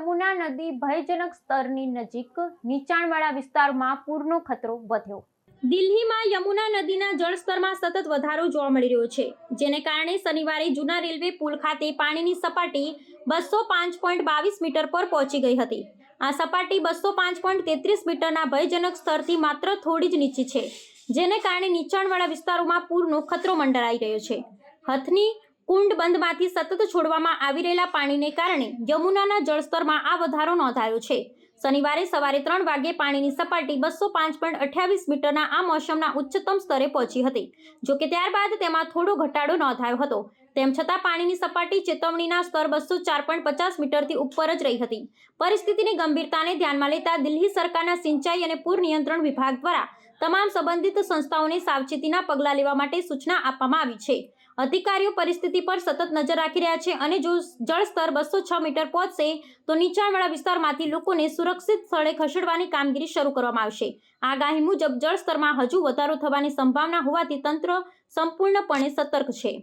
યમુના નદી ભયજનક સ્તરની નજીક નીચાણવાળા વિસ્તારમાં પૂરનો ખતરો વધ્યો. દિલ્હીમાં યમુના નદીના જળસ્તરમાં સતત વધારો જોવા મળી રહ્યો છે, જેને કારણે શનિવારે જૂના રેલવે પુલ ખાતે પાણીની સપાટી બસો પાંચ પોઈન્ટ બાવીસ મીટર પર પહોંચી ગઈ હતી. આ સપાટી બસો પાંચ પોઈન્ટ તેત્રીસ મીટરના ભયજનક સ્તરથી માત્ર થોડી જ નીચી છે, જેને કારણે નીચાણવાળા વિસ્તારોમાં પૂરનો ખતરો મંડરાઈ રહ્યો છે. હથની કુંડ બંધમાંથી સતત છોડવામાં આવી રહેલા પાણીને કારણે યમુનાના જળસ્તરમાં આ વધારો નોંધાયો છે. શનિવારે સવારે ત્રણ વાગ્યે પાણીની સપાટી બસો પાંચ પોઈન્ટ અઠ્યાવીસ મીટરના આ મોસમના ઉચ્ચતમ સ્તરે પહોંચી હતી. જો કે ત્યારબાદ તેમાં થોડો ઘટાડો નોંધાયો હતો. તેમ છતાં પાણીની સપાટી ચેતવણીના સ્તર બસો ચાર પોઈન્ટ પચાસ મીટરથી ઉપર જ રહી હતી. પરિસ્થિતિની ગંભીરતાને ધ્યાનમાં લેતા દિલ્હી સરકારના સિંચાઈ અને પૂર નિયંત્રણ વિભાગ દ્વારા તમામ સંબંધિત સંસ્થાઓને સાવચેતીના પગલાં લેવા માટે સૂચના આપવામાં આવી છે. અધિકારીઓ પરિસ્થિતિ પર સતત નજર રાખી રહ્યા છે અને જો જળસ્તર બસો છ મીટર પહોંચશે, તો નીચાણવાળા વિસ્તારમાંથી લોકોને સુરક્ષિત સ્થળે ખસેડવાની કામગીરી શરૂ કરવામાં આવશે. આગાહી મુજબ જળસ્તરમાં હજુ વધારો થવાની સંભાવના હોવાથી તંત્ર સંપૂર્ણપણે સતર્ક છે.